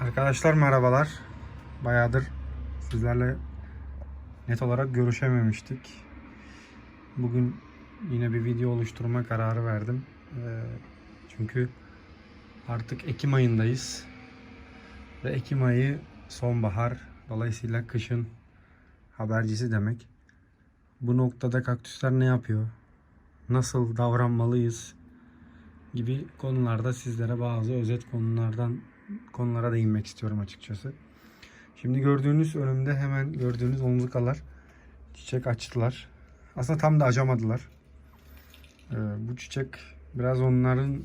Arkadaşlar merhabalar. Bayağıdır sizlerle net olarak görüşememiştik. Bugün yine bir video oluşturma kararı verdim. Ee, Çünkü artık Ekim ayındayız. Ve Ekim ayı sonbahar. Dolayısıyla kışın habercisi demek. Bu noktada kaktüsler ne yapıyor? Nasıl davranmalıyız? gibi konularda sizlere bazı özet konulardan konulara değinmek istiyorum açıkçası. Şimdi gördüğünüz önümde hemen gördüğünüz omzukalar çiçek açtılar. Aslında tam da açamadılar. Ee, bu çiçek biraz onların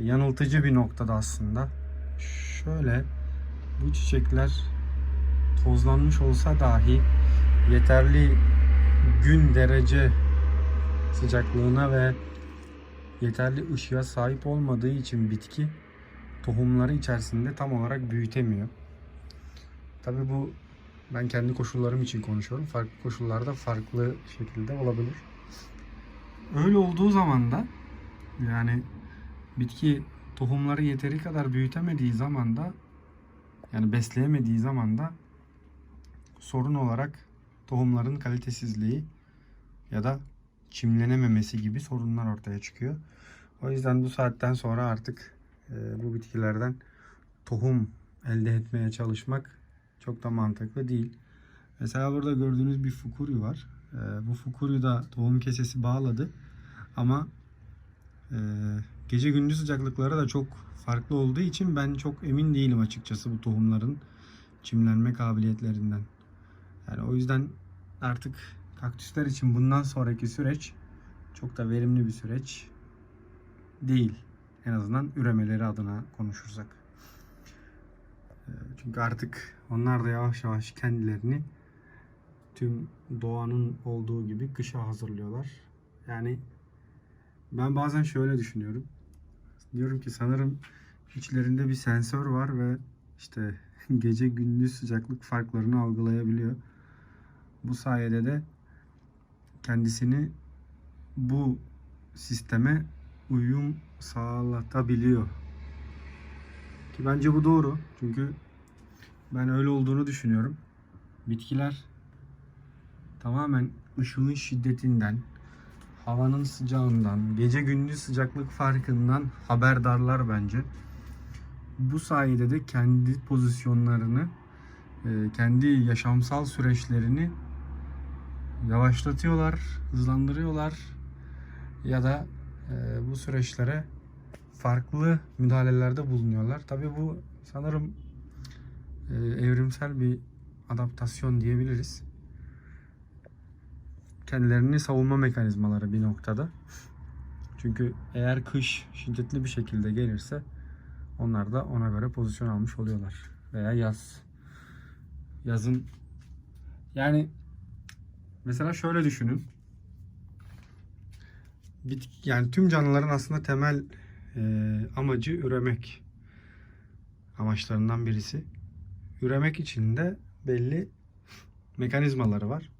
yanıltıcı bir noktada aslında. Şöyle bu çiçekler tozlanmış olsa dahi yeterli gün derece sıcaklığına ve yeterli ışığa sahip olmadığı için bitki tohumları içerisinde tam olarak büyütemiyor. Tabi bu ben kendi koşullarım için konuşuyorum. Farklı koşullarda farklı şekilde olabilir. Öyle olduğu zaman da yani bitki tohumları yeteri kadar büyütemediği zaman da yani besleyemediği zaman da sorun olarak tohumların kalitesizliği ya da çimlenememesi gibi sorunlar ortaya çıkıyor. O yüzden bu saatten sonra artık bu bitkilerden tohum elde etmeye çalışmak çok da mantıklı değil. Mesela burada gördüğünüz bir fukuri var. E, bu fukuri da tohum kesesi bağladı. Ama e, gece gündüz sıcaklıkları da çok farklı olduğu için ben çok emin değilim açıkçası bu tohumların çimlenme kabiliyetlerinden. Yani o yüzden artık kaktüsler için bundan sonraki süreç çok da verimli bir süreç değil. En azından üremeleri adına konuşursak. Ee, Çünkü artık onlar da yavaş yavaş kendilerini tüm doğanın olduğu gibi kışa hazırlıyorlar. Yani ben bazen şöyle düşünüyorum. Diyorum ki sanırım içlerinde bir sensör var ve işte gece gündüz sıcaklık farklarını algılayabiliyor. Bu sayede de kendisini bu sisteme uyum sağlatabiliyor. Ki bence bu doğru. Çünkü ben öyle olduğunu düşünüyorum. Bitkiler tamamen ışığın şiddetinden, havanın sıcağından, gece gündüz sıcaklık farkından haberdarlar bence. Bu sayede de kendi pozisyonlarını, e, kendi yaşamsal süreçlerini yavaşlatıyorlar, hızlandırıyorlar ya da bu süreçlere farklı müdahalelerde bulunuyorlar. Tabii bu sanırım e, evrimsel bir adaptasyon diyebiliriz. Kendilerini savunma mekanizmaları bir noktada. Çünkü eğer kış şiddetli bir şekilde gelirse onlar da ona göre pozisyon almış oluyorlar. Veya yaz. Yazın yani Mesela şöyle düşünün. Bitki, yani tüm canlıların aslında temel e, amacı üremek. Amaçlarından birisi. Üremek için de belli mekanizmaları var.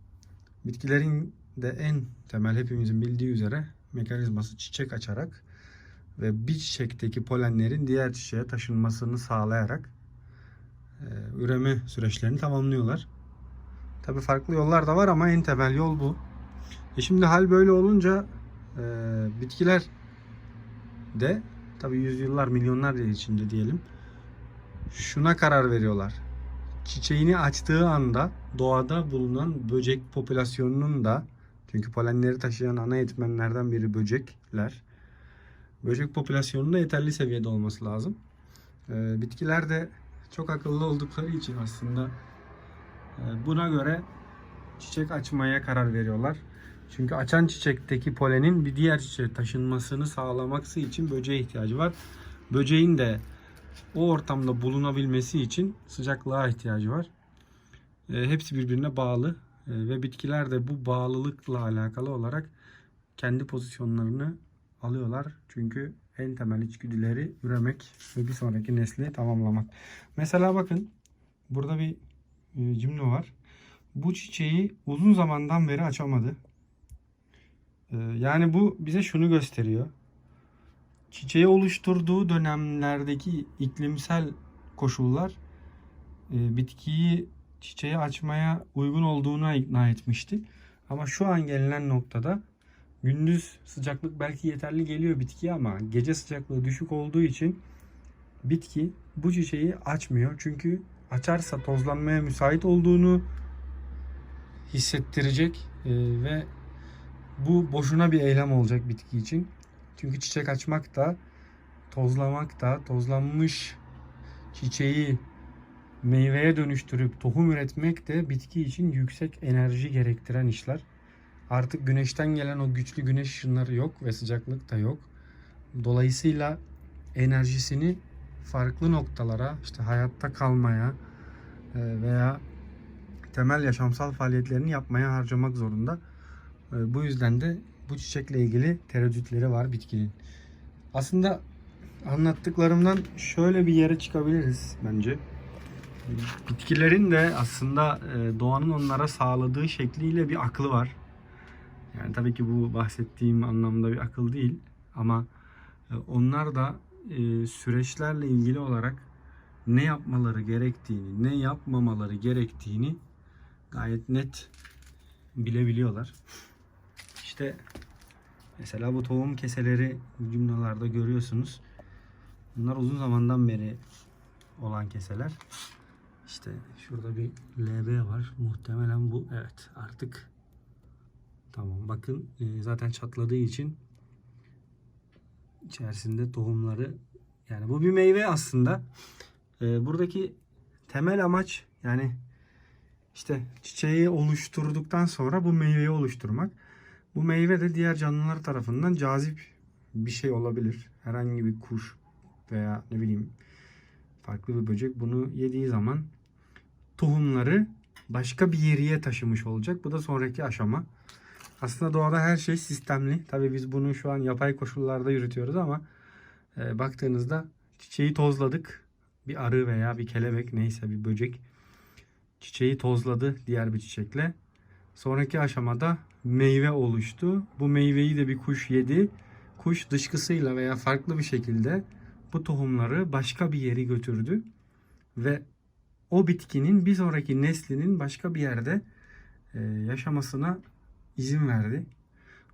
Bitkilerin de en temel hepimizin bildiği üzere mekanizması çiçek açarak ve bir çiçekteki polenlerin diğer çiçeğe taşınmasını sağlayarak e, üreme süreçlerini tamamlıyorlar. Tabi farklı yollar da var ama en temel yol bu. E şimdi hal böyle olunca e, bitkiler de tabi yüzyıllar milyonlar yıl içinde diyelim şuna karar veriyorlar. Çiçeğini açtığı anda doğada bulunan böcek popülasyonunun da çünkü polenleri taşıyan ana etmenlerden biri böcekler. Böcek popülasyonunun da yeterli seviyede olması lazım. E, bitkiler de çok akıllı oldukları için aslında ee, Buna göre çiçek açmaya karar veriyorlar. Çünkü açan çiçekteki polenin bir diğer çiçeğe taşınmasını sağlaması için böceğe ihtiyacı var. Böceğin de o ortamda bulunabilmesi için sıcaklığa ihtiyacı var. E, hepsi birbirine bağlı E, ve bitkiler de bu bağlılıkla alakalı olarak kendi pozisyonlarını alıyorlar. Çünkü en temel içgüdüleri üremek ve bir sonraki nesli tamamlamak. Mesela bakın burada bir e, cümle var. Bu çiçeği uzun zamandan beri açamadı. E, Yani bu bize şunu gösteriyor. Çiçeği oluşturduğu dönemlerdeki iklimsel koşullar e, bitkiyi çiçeği açmaya uygun olduğuna ikna etmişti. Ama şu an gelinen noktada gündüz sıcaklık belki yeterli geliyor bitkiye ama gece sıcaklığı düşük olduğu için bitki bu çiçeği açmıyor. Çünkü açarsa tozlanmaya müsait olduğunu hissettirecek e, ve bu boşuna bir eylem olacak bitki için. Çünkü çiçek açmak da tozlamak da tozlanmış çiçeği meyveye dönüştürüp tohum üretmek de bitki için yüksek enerji gerektiren işler. Artık güneşten gelen o güçlü güneş ışınları yok ve sıcaklık da yok. Dolayısıyla enerjisini farklı noktalara, işte hayatta kalmaya e, veya temel yaşamsal faaliyetlerini yapmaya harcamak zorunda. E, Bu yüzden de bu çiçekle ilgili tereddütleri var bitkinin. Aslında anlattıklarımdan şöyle bir yere çıkabiliriz bence. Bitkilerin de aslında e, doğanın onlara sağladığı şekliyle bir aklı var. Yani tabii ki bu bahsettiğim anlamda bir akıl değil ama e, onlar da e, süreçlerle ilgili olarak ne yapmaları gerektiğini, ne yapmamaları gerektiğini gayet net bilebiliyorlar. İşte mesela bu tohum keseleri cümlelerde görüyorsunuz. Bunlar uzun zamandan beri olan keseler. İşte şurada bir LB var. Muhtemelen bu. Evet artık tamam. Bakın e, zaten çatladığı için içerisinde tohumları yani bu bir meyve aslında. E, buradaki temel amaç yani işte çiçeği oluşturduktan sonra bu meyveyi oluşturmak. Bu meyve de diğer canlılar tarafından cazip bir şey olabilir. Herhangi bir kuş veya ne bileyim farklı bir böcek bunu yediği zaman tohumları başka bir yeriye taşımış olacak. Bu da sonraki aşama. Aslında doğada her şey sistemli. Tabii biz bunu şu an yapay koşullarda yürütüyoruz ama e, baktığınızda çiçeği tozladık. Bir arı veya bir kelebek neyse bir böcek çiçeği tozladı diğer bir çiçekle. Sonraki aşamada meyve oluştu. Bu meyveyi de bir kuş yedi. Kuş dışkısıyla veya farklı bir şekilde bu tohumları başka bir yere götürdü ve o bitkinin bir sonraki neslinin başka bir yerde e, yaşamasına izin verdi.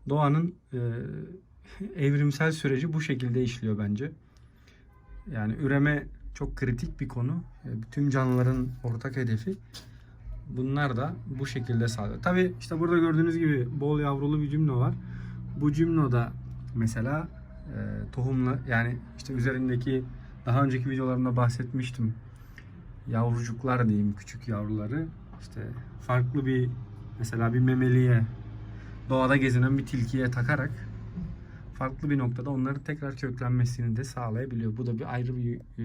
Doğanın e, evrimsel süreci bu şekilde işliyor bence. Yani üreme çok kritik bir konu. E, Tüm canlıların ortak hedefi. Bunlar da bu şekilde sağlıyor. Tabi işte burada gördüğünüz gibi bol yavrulu bir cümle var. Bu cümlede mesela e, tohumla yani işte üzerindeki daha önceki videolarımda bahsetmiştim. Yavrucuklar diyeyim küçük yavruları işte farklı bir mesela bir memeliye doğada gezinen bir tilkiye takarak farklı bir noktada onların tekrar köklenmesini de sağlayabiliyor. Bu da bir ayrı bir e,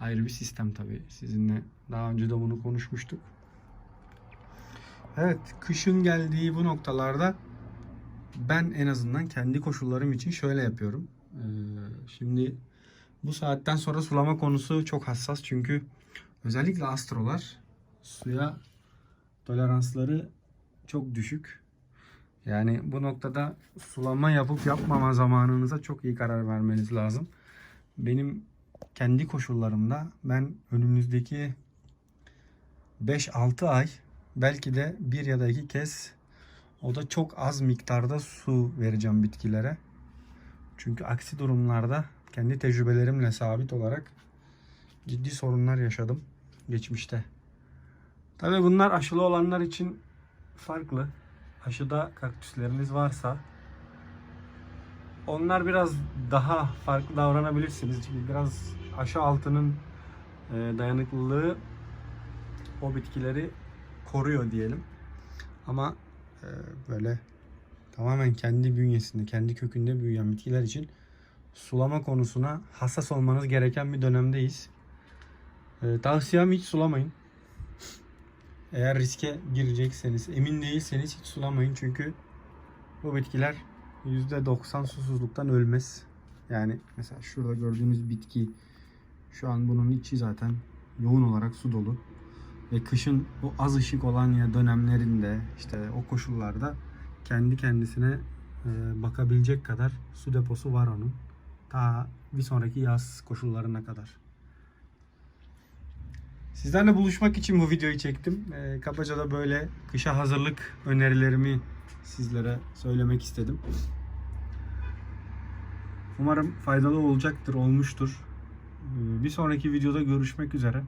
ayrı bir sistem tabii. Sizinle daha önce de bunu konuşmuştuk. Evet, kışın geldiği bu noktalarda ben en azından kendi koşullarım için şöyle yapıyorum. Ee, şimdi bu saatten sonra sulama konusu çok hassas çünkü özellikle astrolar suya toleransları çok düşük. Yani bu noktada sulama yapıp yapmama zamanınıza çok iyi karar vermeniz lazım. Benim kendi koşullarımda ben önümüzdeki 5-6 ay belki de bir ya da iki kez o da çok az miktarda su vereceğim bitkilere. Çünkü aksi durumlarda kendi tecrübelerimle sabit olarak ciddi sorunlar yaşadım geçmişte. Tabii bunlar aşılı olanlar için farklı. Aşıda kaktüsleriniz varsa onlar biraz daha farklı davranabilirsiniz. Çünkü biraz aşı altının e, dayanıklılığı o bitkileri koruyor diyelim. Ama e, böyle tamamen kendi bünyesinde, kendi kökünde büyüyen bitkiler için sulama konusuna hassas olmanız gereken bir dönemdeyiz. E, tavsiyem hiç sulamayın. Eğer riske girecekseniz, emin değilseniz hiç sulamayın çünkü bu bitkiler %90 susuzluktan ölmez. Yani mesela şurada gördüğünüz bitki şu an bunun içi zaten yoğun olarak su dolu. Ve kışın o az ışık olan ya dönemlerinde işte o koşullarda kendi kendisine e, bakabilecek kadar su deposu var onun. Ta bir sonraki yaz koşullarına kadar. Sizlerle buluşmak için bu videoyu çektim. Ee, kabaca da böyle kışa hazırlık önerilerimi sizlere söylemek istedim. Umarım faydalı olacaktır, olmuştur. Ee, Bir sonraki videoda görüşmek üzere.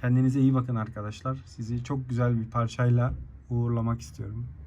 Kendinize iyi bakın arkadaşlar. Sizi çok güzel bir parçayla uğurlamak istiyorum.